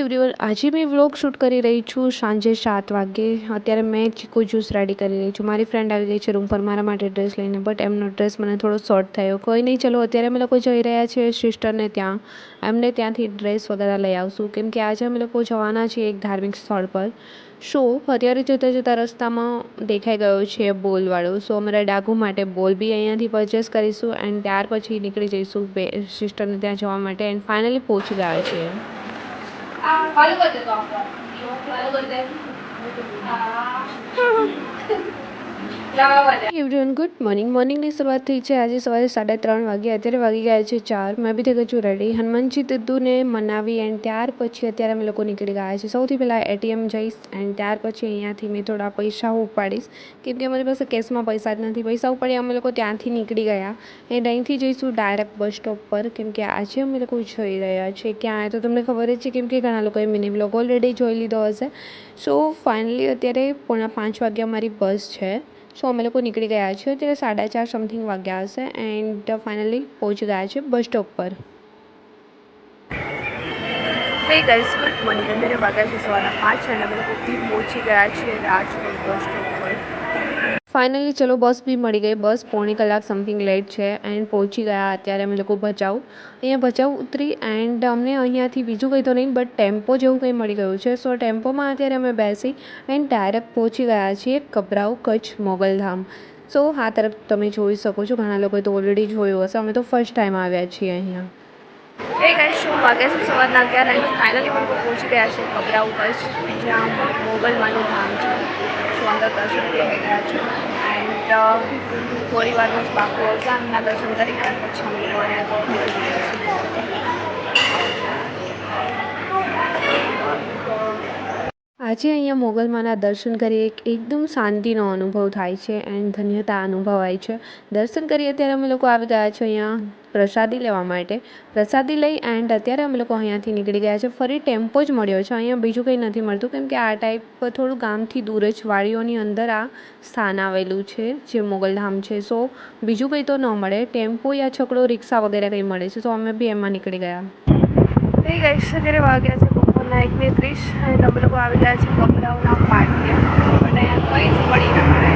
Everyone આજે મેં vlog shoot કરી રહી છું સાંજે સાત વાગે. અત્યારે મેં ચીકુ જ્યુસ રેડી કરી રહી છું. મારી ફ્રેન્ડ આવી ગઈ છે રૂમ પર, મારા માટે ડ્રેસ લઈને બટ એમનો ડ્રેસ મને થોડો શોર્ટ થયો. કોઈ નહીં, ચલો, અત્યારે અમે લોકો જઈ રહ્યા છીએ સિસ્ટરને ત્યાં. એમને ત્યાંથી ડ્રેસ વગેરે લઈ આવશું. કેમ કે આજે અમે લોકો જવાના છીએ એક ધાર્મિક સ્થળ પર. સો અત્યારે જતાં જતાં રસ્તામાં દેખાઈ ગયો છે બોલવાળો સો અમારા ડાઘુ માટે બોલ બી અહીંયાથી પરચેસ કરીશું એન્ડ ત્યાર પછી નીકળી જઈશું સિસ્ટરને ત્યાં જવા માટે એન્ડ ફાઇનલી પહોંચી ગયા છીએ. ચાલુ કરી દે તો એવરીવન ગુડ મોર્નિંગ મોર્નિંગની શરૂઆત થઈ છે. આજે સવારે સાડા ત્રણ વાગ્યા અત્યારે વાગી ગયા છે ચાર. મેં બી થઈ છું રેડી હનુમાનજી દીદુને મનાવી એન્ડ ત્યાર પછી અત્યારે અમે લોકો નીકળી ગયા છે. સૌથી પહેલાં એટીએમ જઈશ એન્ડ ત્યાર પછી અહીંયાથી મેં થોડા પૈસા ઉપાડીશ. કેમ કે અમારી પાસે કેશમાં પૈસા જ નથી. પૈસા ઉપાડી અમે લોકો ત્યાંથી નીકળી ગયા. એન્ડ અહીંથી જઈશું ડાયરેક્ટ બસ સ્ટોપ પર. કેમ કે આજે અમે લોકો જઈ રહ્યા છીએ ક્યાં. તો તમને ખબર જ છે કેમ કે ઘણા લોકોએ મિની બ્લોગ ઓલરેડી જોઈ લીધો હશે. સો ફાઇનલી અત્યારે પોણા પાંચ વાગ્યા અમારી બસ છે. સો અમે લોકો નીકળી ગયા છીએ. ત્યારે સાડા ચાર સમથિંગ વાગ્યા હશે એન્ડ ફાઇનલી પહોંચી ગયા છે બસ સ્ટોપ પર. ગાઈસ ગુડ મોર્નિંગ અત્યારે વાગ્યા છે સવારના પાંચ અને અમે લોકો પહોંચી ગયા છીએ રાજકોટ બસ સ્ટોપ ફાઇનલી ચલો, બસ બી મળી ગઈ. બસ પોણી કલાક સમથિંગ લેટ છે એન્ડ પહોંચી ગયા. અત્યારે અમે લોકો ભચાઉ. અહીંયા ભચાઉ ઉતરી એન્ડ અમને અહીંયાથી બીજું કંઈ તો નહીં બટ ટેમ્પો જેવું કંઈ મળી ગયું છે. સો ટેમ્પોમાં અત્યારે અમે બેસી એન્ડ ડાયરેક્ટ પહોંચી ગયા છીએ કબરાઉ કચ્છ મોગલધામ સો આ તરફ તમે જોઈ શકો છો. ઘણા લોકોએ તો ઓલરેડી જોયું હશે. અમે તો ફર્સ્ટ ટાઈમ આવ્યા છીએ અહીંયા. એ ગાઈસ શું વાગે છે? સવારના અગિયાર ફાઇનલી અમે પહોંચી ગયા છે કબરાઉ કચ્છ જ્યાં મોગલમાનું ધામ છે. શું અંદર દર્શન કરી ગયા છે એન્ડ થોડી વારનું જ બાકી આવશે એમના દર્શન કરી અને પછી અમે લોકો અહીંયા નીકળી ગયા છીએ આજે અહીંયા મોગલમાના દર્શન કરીએ એક એકદમ શાંતિનો અનુભવ થાય છે એન્ડ ધન્યતા અનુભવાય છે. દર્શન કરીએ ત્યારે અમે લોકો આવી ગયા છે અહીંયા પ્રસાદી લેવા માટે. પ્રસાદી લઈ એન્ડ અત્યારે અમે લોકો અહીંયાથી નીકળી ગયા છે. ફરી ટેમ્પો જ મળ્યો છે. અહીંયા બીજું કંઈ નથી મળતું કેમ કે આ ટાઈપ થોડું ગામથી દૂર જ વાડીઓની અંદર આ સ્થાન આવેલું છે જે મોગલધામ છે. સો બીજું કંઈ તો ન મળે. ટેમ્પો યા છકડો, રિક્ષા વગેરે કંઈ મળે છે. તો અમે બી એમાં નીકળી ગયા. થઈ ગઈ છે અત્યારે વાગ્યા છે બપોરના એક બે ત્રીસ અને અમે લોકો આવી ગયા છે બગડાઓના પાટિયા અને કંઈ જ મળી ના મળે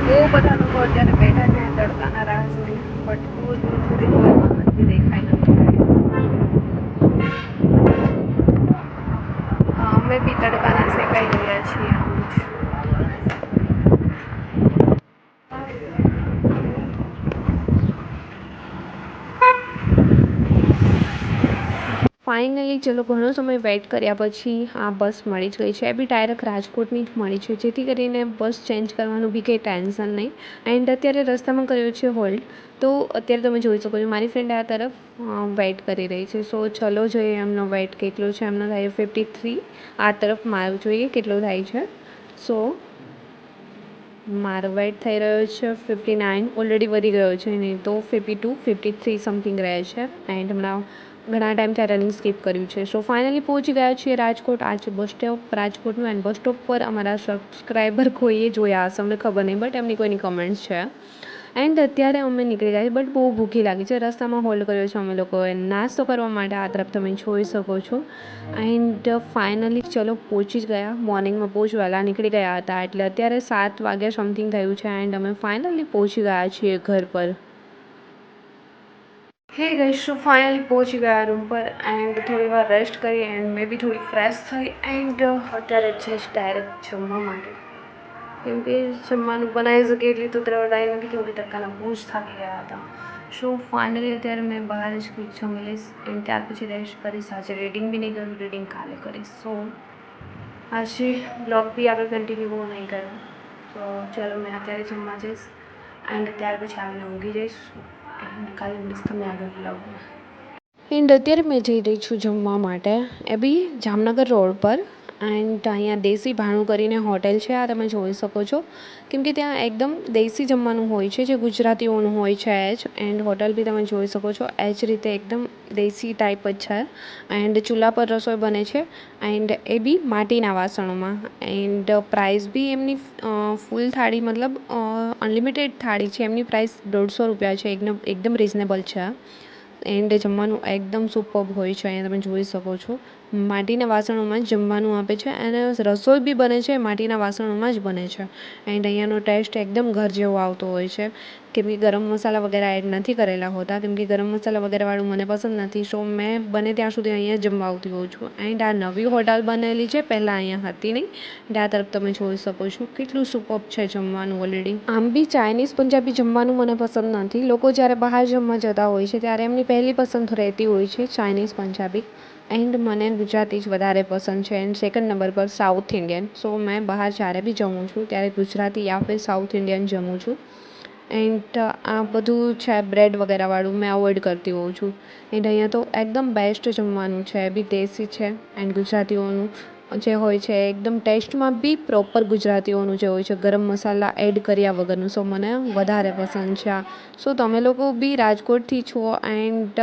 બહુ બધા લોકો અત્યારે બેઠા છે તડકાના રાહ જોઈ, બટ દૂર દૂર સુધી કોઈ નથી દેખાઈ નથી રહ્યા. અમે બી તડકાના શેકાઈ રહ્યા છીએ આમ જ. ફાઇનલી ચલો ઘણો સમય વેઇટ કર્યા પછી આ બસ મળી જ ગઈ છે. એ બી ડાયરેક્ટ રાજકોટની જ મળી છે. જેથી કરીને બસ ચેન્જ કરવાનું બી કંઈ ટેન્શન નહીં. એન્ડ અત્યારે રસ્તામાં કર્યો છે હોલ્ડ તો અત્યારે તમે જોઈ શકો છો, મારી ફ્રેન્ડ આ તરફ વેઇટ કરી રહી છે. સો ચલો જોઈએ એમનો વેઇટ કેટલો છે. એમનો થાય ફિફ્ટી થ્રી આ તરફ મારું જોઈએ કેટલો થાય છે. સો મારો વેઇટ થઈ રહ્યો છે ફિફ્ટી નાઇન ઓલરેડી વધી ગયો છે નહીં તો fifty two fifty three something રહે છે. એન્ડ હમણાં ઘણા ટાઈમથી આ રનિંગ સ્કીપ કર્યું છે. સો ફાઇનલી પહોંચી ગયા છીએ રાજકોટ. આ છે બસ સ્ટોપ રાજકોટનું એન્ડ બસ સ્ટોપ પર અમારા સબસ્ક્રાઈબર કોઈએ જોયા હશે, અમને ખબર નહીં બટ એમની કોઈની કમેન્ટ્સ છે. એન્ડ અત્યારે અમે નીકળી ગયા બટ બહુ ભૂખી લાગી છે. રસ્તામાં હોલ્ડ કર્યો છે અમે લોકોએ. નાસ્તો કરવા માટે આ તરફ તમે જોઈ શકો છો. એન્ડ ફાઇનલી ચલો પહોંચી જ ગયા. મોર્નિંગમાં બહુ વહેલા નીકળી ગયા હતા, એટલે અત્યારે સાત વાગ્યા સમથિંગ થયું છે. એન્ડ અમે ફાઇનલી પહોંચી ગયા છીએ ઘર પર. હે ગઈ શું ફાઇનલી પહોંચી ગયા રૂમ પર એન્ડ થોડી વાર રેસ્ટ કરી એન્ડ મેં બી થોડી ફ્રેશ થઈ એન્ડ અત્યારે જસ્ટ ડાયરેક્ટ જમવા માટે. કેમ કે જમવાનું બનાવી શકે એટલી તો ત્રવડાઈ નથી, કેમ કે તડકાના બહુ જ થાકી ગયા હતા. સો ફાઇનલી અત્યારે મેં બહાર જ કંઈક જમી લઈશ એન્ડ ત્યાર પછી રેસ્ટ કરીશ. આજે રીડિંગ બી નહીં કરું રીડિંગ કાલે કરીશ. સો આજે બ્લોગ બી આગળ કન્ટિન્યુ નહીં કર્યો. તો ચાલો મેં અત્યારે જમવા જઈશ એન્ડ ત્યાર પછી આવીને ઊંઘી જઈશ. કાલે મળીશ તમને આગળ લાવો એન્ડ અત્યારે મેં જઈ રહી છું જમવા માટે. એ બી જામનગર રોડ પર. એન્ડ અહીંયા દેશી ભાણું કરીને હોટેલ છે, આ તમે જોઈ શકો છો. કેમ કે ત્યાં એકદમ દેશી જમવાનું હોય છે, જે ગુજરાતીઓનું હોય છે જ. એન્ડ હોટલ બી તમે જોઈ શકો છો, એ જ રીતે એકદમ દેશી ટાઈપ જ છે. એન્ડ ચૂલા પર રસોઈ બને છે, એન્ડ એ બી માટીના વાસણોમાં. એન્ડ પ્રાઇસ બી એમની ફૂલ થાળી મતલબ અનલિમિટેડ થાળી છે, એમની પ્રાઇસ દોઢસો રૂપિયા છે, એકદમ એકદમ રિઝનેબલ છે. એન્ડ જમવાનું એકદમ સુપર્બ હોય છે, અહીંયા તમે જોઈ શકો છો. માટીના વાસણોમાં જ જમવાનું આપે છે અને રસોઈ બી બને છે, માટીના વાસણોમાં જ બને છે. એન્ડ અહીંયાનો ટેસ્ટ એકદમ ઘર જેવો આવતો હોય છે. કેમ કે ગરમ મસાલા વગેરે એડ નથી કરેલા હોતા. કેમ કે ગરમ મસાલા વગેરેવાળું મને પસંદ નથી સો મેં બને ત્યાં સુધી અહીંયા જમવા આવતી હોઉં છું. એન્ડ આ નવી હોટલ બનેલી છે, પહેલાં અહીંયા હતી નહીં. એન્ડ આ તરફ તમે જોઈ શકો છો કેટલું સુપર છે જમવાનું ઓલરેડી આમ બી ચાઇનીઝ પંજાબી જમવાનું મને પસંદ નથી. લોકો જ્યારે બહાર જમવા જતા હોય છે, ત્યારે એમની પહેલી પસંદ રહેતી હોય છે ચાઇનીઝ પંજાબી એન્ડ મને ગુજરાતી જ વધારે પસંદ છે. એન્ડ સેકન્ડ નંબર પર સાઉથ ઇંડિયન સો મેં બહાર જ્યારે બી જમું છું, ત્યારે ગુજરાતી યા ફિર સાઉથ ઇન્ડિયન જમું છું. એન્ડ, આ બધું છે બ્રેડ વગેરેવાળું મેં અવોઇડ કરતી હોઉં છું. એન્ડ અહીંયા તો એકદમ બેસ્ટ જમવાનું છે એ બી દેશી છે, એન્ડ ગુજરાતીઓનું. જે હોય છે, એકદમ ટેસ્ટમાં બી પ્રોપર ગુજરાતીઓનું જે હોય છે, ગરમ મસાલા એડ કર્યા વગરનું. સો મને વધારે પસંદ છે આ. સો તમે લોકો બી રાજકોટથી છો એન્ડ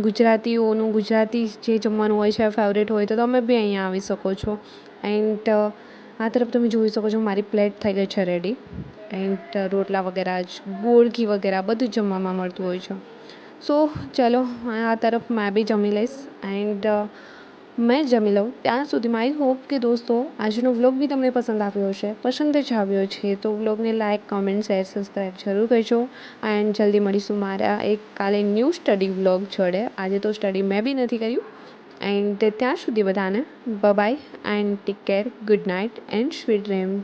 ગુજરાતીઓનું, ગુજરાતી જે જમવાનું હોય છે ફેવરેટ હોય, તો તમે બી અહીંયા આવી શકો છો. એન્ડ આ તરફ તમે જોઈ શકો છો, મારી પ્લેટ થઈ ગઈ છે રેડી એન્ડ રોટલા વગેરે જ ગોળકી વગેરે બધું જ જમવામાં મળતું હોય છે. સો ચલો, આ તરફ મેં બી જમી લઈશ. એન્ડ મેં જમી લઉં. ત્યાં સુધીમાં આઈ હોપ કે દોસ્તો, આજનો વ્લોગ બી તમને પસંદ આવ્યો હશે. પસંદ જ આવ્યો છે. તો વ્લોગને લાઇક કમેન્ટ શેર સબસ્ક્રાઈબ જરૂર કરજો. એન્ડ જલ્દી મળીશું મારા એક કાલે ન્યૂ સ્ટડી વ્લોગ જોડે. આજે તો સ્ટડી મેં બી નથી કર્યું. એન્ડ ત્યાં સુધી બધાને bye and take care good night and sweet dream